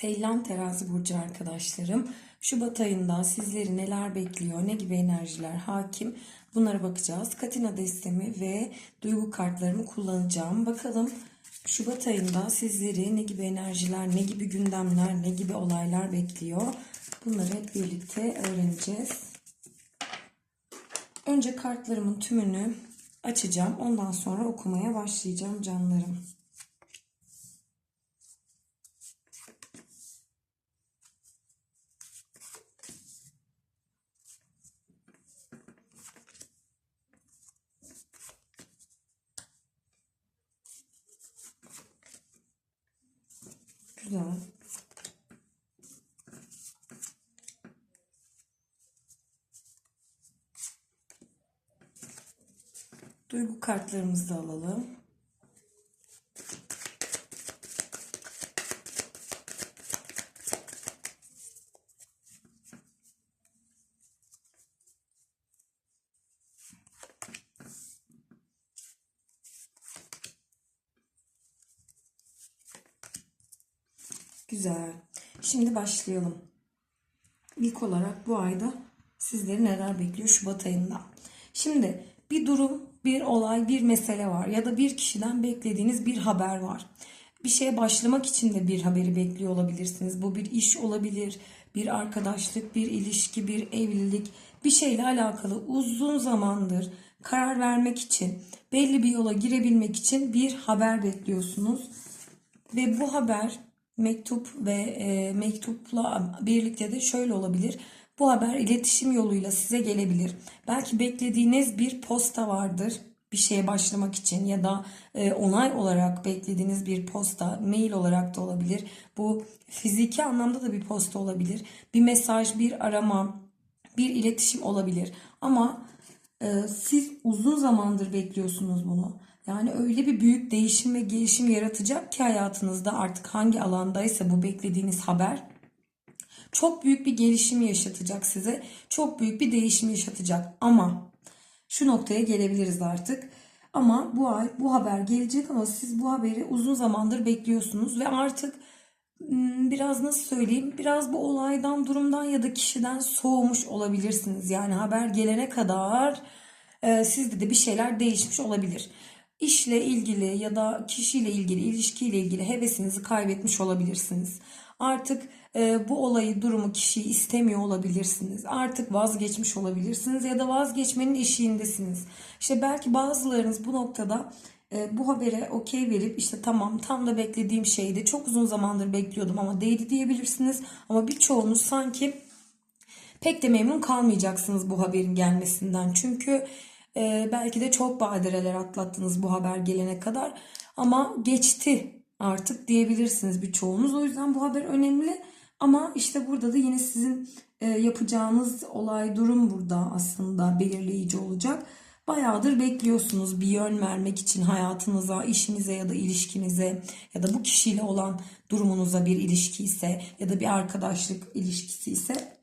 Seylan Terazi Burcu arkadaşlarım. Şubat ayında sizleri neler bekliyor, ne gibi enerjiler hakim bunlara bakacağız. Katina destemi ve duygu kartlarımı kullanacağım. Bakalım Şubat ayında sizleri ne gibi enerjiler, ne gibi gündemler, ne gibi olaylar bekliyor. Bunları hep birlikte öğreneceğiz. Önce kartlarımın tümünü açacağım. Ondan sonra okumaya başlayacağım canlarım. Güzel. Duygu kartlarımızı da alalım. Güzel. Şimdi başlayalım. İlk olarak bu ayda sizleri neler bekliyor Şubat ayında? Şimdi bir durum, bir olay, bir mesele var ya da bir kişiden beklediğiniz bir haber var. Bir şeye başlamak için de bir haberi bekliyor olabilirsiniz. Bu bir iş olabilir, bir arkadaşlık, bir ilişki, bir evlilik, bir şeyle alakalı uzun zamandır karar vermek için, belli bir yola girebilmek için bir haber bekliyorsunuz. Ve bu haber mektup ve e, mektupla birlikte de şöyle olabilir. Bu haber iletişim yoluyla size gelebilir. Belki beklediğiniz bir posta vardır bir şeye başlamak için ya da e, onay olarak beklediğiniz bir posta, mail olarak da olabilir. Bu fiziki anlamda da bir posta olabilir. Bir mesaj, bir arama, bir iletişim olabilir. Ama e, siz uzun zamandır bekliyorsunuz bunu. Yani öyle bir büyük değişim ve gelişim yaratacak ki hayatınızda artık hangi alandaysa bu beklediğiniz haber çok büyük bir gelişim yaşatacak size. Çok büyük bir değişim yaşatacak. Ama şu noktaya gelebiliriz artık. Ama bu ay bu haber gelecek ama siz bu haberi uzun zamandır bekliyorsunuz ve artık hmm, biraz nasıl söyleyeyim biraz bu olaydan durumdan ya da kişiden soğumuş olabilirsiniz. Yani haber gelene kadar e, sizde de bir şeyler değişmiş olabilir. İşle ilgili ya da kişiyle ilgili, ilişkiyle ilgili hevesinizi kaybetmiş olabilirsiniz. Artık e, bu olayı, durumu, kişiyi istemiyor olabilirsiniz. Artık vazgeçmiş olabilirsiniz ya da vazgeçmenin eşiğindesiniz. İşte belki bazılarınız bu noktada e, bu habere okey verip işte tamam tam da beklediğim şeydi. Çok uzun zamandır bekliyordum ama değdi diyebilirsiniz. Ama birçoğunuz sanki pek de memnun kalmayacaksınız bu haberin gelmesinden. Çünkü e, belki de çok badireler atlattınız bu haber gelene kadar. Ama geçti artık diyebilirsiniz birçoğunuz. O yüzden bu haber önemli. Ama işte burada da yine sizin e, yapacağınız olay durum burada aslında belirleyici olacak. Bayağıdır bekliyorsunuz bir yön vermek için hayatınıza, işinize ya da ilişkinize ya da bu kişiyle olan durumunuza bir ilişki ise ya da bir arkadaşlık ilişkisi ise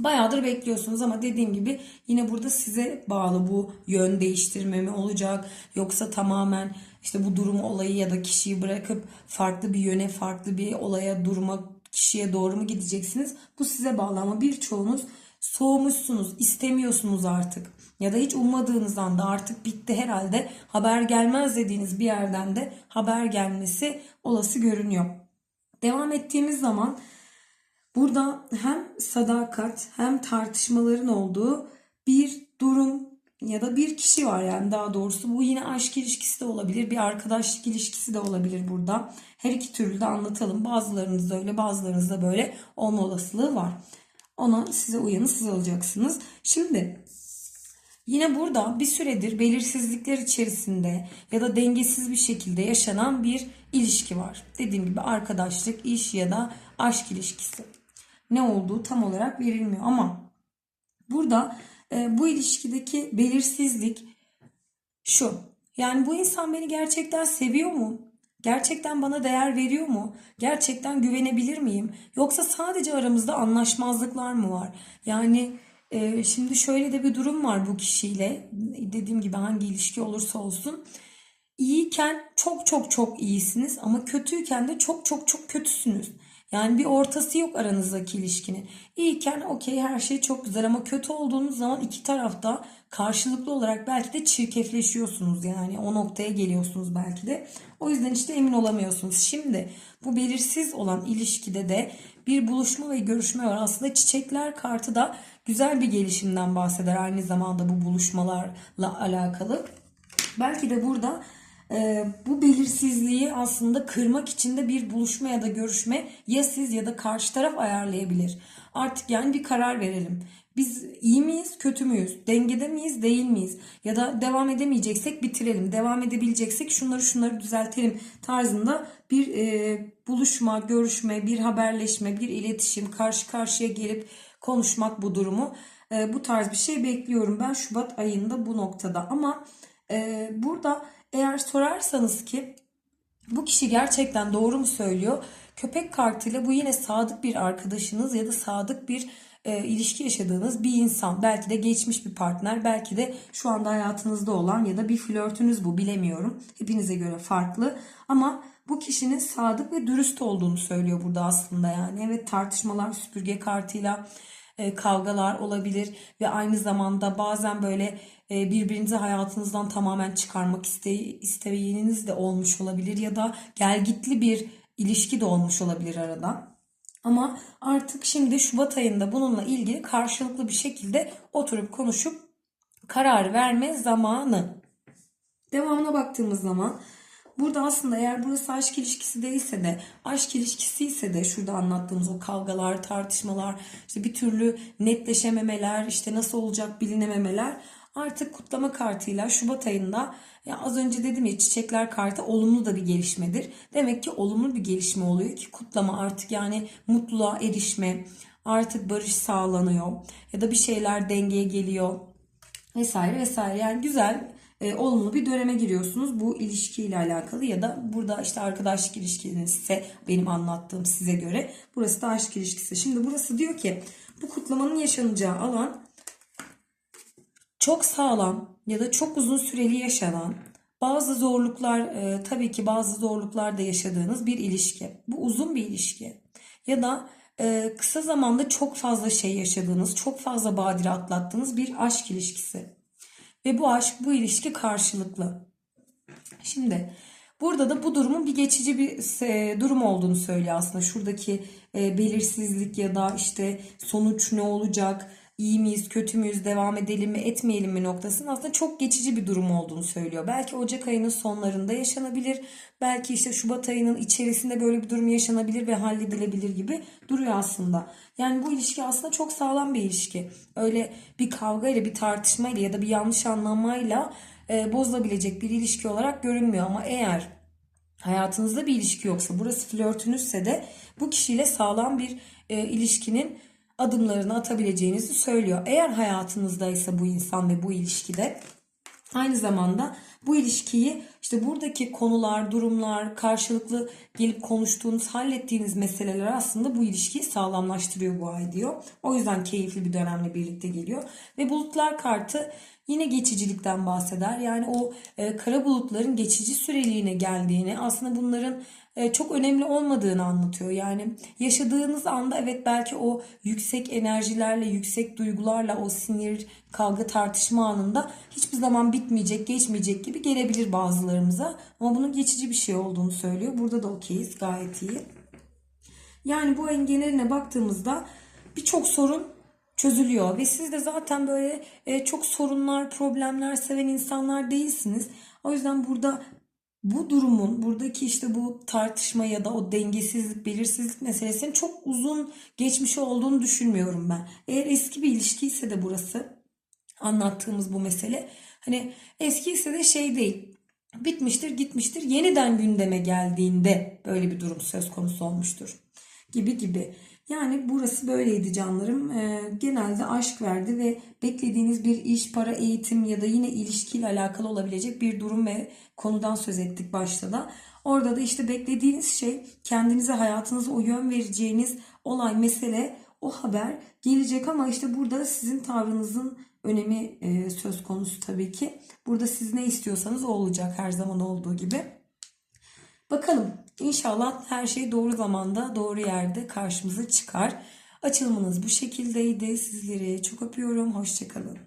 Bayağıdır bekliyorsunuz ama dediğim gibi yine burada size bağlı bu yön değiştirme mi olacak yoksa tamamen işte bu durumu olayı ya da kişiyi bırakıp farklı bir yöne farklı bir olaya duruma kişiye doğru mu gideceksiniz? Bu size bağlı ama birçoğunuz soğumuşsunuz, istemiyorsunuz artık. Ya da hiç ummadığınız anda artık bitti herhalde haber gelmez dediğiniz bir yerden de haber gelmesi olası görünüyor. Devam ettiğimiz zaman burada hem sadakat hem tartışmaların olduğu bir durum ya da bir kişi var yani daha doğrusu bu yine aşk ilişkisi de olabilir bir arkadaşlık ilişkisi de olabilir burada. Her iki türlü de anlatalım. Bazılarınızda öyle bazılarınızda böyle olma olasılığı var. Ona size uyanı siz alacaksınız. Şimdi yine burada bir süredir belirsizlikler içerisinde ya da dengesiz bir şekilde yaşanan bir ilişki var. Dediğim gibi arkadaşlık, iş ya da aşk ilişkisi. Ne olduğu tam olarak verilmiyor ama burada e, bu ilişkideki belirsizlik şu. Yani bu insan beni gerçekten seviyor mu? Gerçekten bana değer veriyor mu? Gerçekten güvenebilir miyim? Yoksa sadece aramızda anlaşmazlıklar mı var? Yani e, şimdi şöyle de bir durum var bu kişiyle. Dediğim gibi hangi ilişki olursa olsun. İyiyken çok çok çok iyisiniz ama kötüyken de çok çok çok kötüsünüz. Yani bir ortası yok aranızdaki ilişkinin. İyiyken okey her şey çok güzel ama kötü olduğunuz zaman iki tarafta karşılıklı olarak belki de çirkefleşiyorsunuz yani o noktaya geliyorsunuz belki de. O yüzden işte emin olamıyorsunuz. Şimdi bu belirsiz olan ilişkide de bir buluşma ve görüşme var. Aslında çiçekler kartı da güzel bir gelişimden bahseder aynı zamanda bu buluşmalarla alakalı. Belki de burada bu belirsizliği aslında kırmak için de bir buluşma ya da görüşme ya siz ya da karşı taraf ayarlayabilir. Artık yani bir karar verelim. Biz iyi miyiz, kötü müyüz? Dengede miyiz, değil miyiz? Ya da devam edemeyeceksek bitirelim. Devam edebileceksek şunları şunları düzeltelim tarzında bir e, buluşma, görüşme, bir haberleşme, bir iletişim, karşı karşıya gelip konuşmak bu durumu. E, bu tarz bir şey bekliyorum ben Şubat ayında bu noktada. Ama e, burada eğer sorarsanız ki bu kişi gerçekten doğru mu söylüyor? Köpek kartıyla bu yine sadık bir arkadaşınız ya da sadık bir e, ilişki yaşadığınız bir insan. Belki de geçmiş bir partner, belki de şu anda hayatınızda olan ya da bir flörtünüz bu bilemiyorum. Hepinize göre farklı ama bu kişinin sadık ve dürüst olduğunu söylüyor burada aslında yani. Evet tartışmalar süpürge kartıyla e, kavgalar olabilir ve aynı zamanda bazen böyle e, birbirinizi hayatınızdan tamamen çıkarmak iste, isteğiniz de olmuş olabilir ya da gelgitli bir ilişki de olmuş olabilir arada. Ama artık şimdi Şubat ayında bununla ilgili karşılıklı bir şekilde oturup konuşup karar verme zamanı. Devamına baktığımız zaman burada aslında eğer burası aşk ilişkisi değilse de aşk ilişkisi ise de şurada anlattığımız o kavgalar, tartışmalar, işte bir türlü netleşememeler, işte nasıl olacak bilinememeler artık kutlama kartıyla Şubat ayında ya az önce dedim ya çiçekler kartı olumlu da bir gelişmedir. Demek ki olumlu bir gelişme oluyor ki kutlama artık yani mutluluğa erişme, artık barış sağlanıyor ya da bir şeyler dengeye geliyor vesaire vesaire. Yani güzel e, olumlu bir döneme giriyorsunuz bu ilişkiyle alakalı ya da burada işte arkadaşlık ilişkiniz ise benim anlattığım size göre burası da aşk ilişkisi. Şimdi burası diyor ki bu kutlamanın yaşanacağı alan çok sağlam ya da çok uzun süreli yaşanan bazı zorluklar e, tabii ki bazı zorluklar da yaşadığınız bir ilişki. Bu uzun bir ilişki ya da e, kısa zamanda çok fazla şey yaşadığınız, çok fazla badire atlattığınız bir aşk ilişkisi. Ve bu aşk, bu ilişki karşılıklı. Şimdi burada da bu durumun bir geçici bir durum olduğunu söylüyor aslında. Şuradaki e, belirsizlik ya da işte sonuç ne olacak, iyi miyiz, kötü müyüz, devam edelim mi, etmeyelim mi noktasının aslında çok geçici bir durum olduğunu söylüyor. Belki Ocak ayının sonlarında yaşanabilir. Belki işte Şubat ayının içerisinde böyle bir durum yaşanabilir ve halledilebilir gibi duruyor aslında. Yani bu ilişki aslında çok sağlam bir ilişki. Öyle bir kavga ile bir tartışma ile ya da bir yanlış anlamayla e, bozulabilecek bir ilişki olarak görünmüyor. Ama eğer hayatınızda bir ilişki yoksa burası flörtünüzse de bu kişiyle sağlam bir e, ilişkinin adımlarını atabileceğinizi söylüyor. Eğer hayatınızdaysa bu insan ve bu ilişkide aynı zamanda bu ilişkiyi işte buradaki konular, durumlar, karşılıklı gelip konuştuğunuz, hallettiğiniz meseleler aslında bu ilişkiyi sağlamlaştırıyor bu ay diyor. O yüzden keyifli bir dönemle birlikte geliyor. Ve bulutlar kartı yine geçicilikten bahseder. Yani o e, kara bulutların geçici süreliğine geldiğini, aslında bunların çok önemli olmadığını anlatıyor. Yani yaşadığınız anda evet belki o yüksek enerjilerle, yüksek duygularla o sinir, kavga, tartışma anında hiçbir zaman bitmeyecek, geçmeyecek gibi gelebilir bazılarımıza. Ama bunun geçici bir şey olduğunu söylüyor. Burada da okeyiz, gayet iyi. Yani bu ayın geneline baktığımızda birçok sorun çözülüyor ve siz de zaten böyle e, çok sorunlar, problemler seven insanlar değilsiniz. O yüzden burada bu durumun buradaki işte bu tartışma ya da o dengesizlik, belirsizlik meselesinin çok uzun geçmiş olduğunu düşünmüyorum ben. Eğer eski bir ilişki ise de burası anlattığımız bu mesele hani eski ise de şey değil. Bitmiştir, gitmiştir. Yeniden gündeme geldiğinde böyle bir durum söz konusu olmuştur. Gibi gibi. Yani burası böyleydi canlarım. Ee, genelde aşk verdi ve beklediğiniz bir iş, para, eğitim ya da yine ilişkiyle alakalı olabilecek bir durum ve konudan söz ettik başta da. Orada da işte beklediğiniz şey kendinize hayatınıza o yön vereceğiniz olay, mesele, o haber gelecek ama işte burada sizin tavrınızın önemi e, söz konusu tabii ki. Burada siz ne istiyorsanız o olacak her zaman olduğu gibi. Bakalım İnşallah her şey doğru zamanda, doğru yerde karşımıza çıkar. Açılımınız bu şekildeydi. Sizleri çok öpüyorum. Hoşçakalın.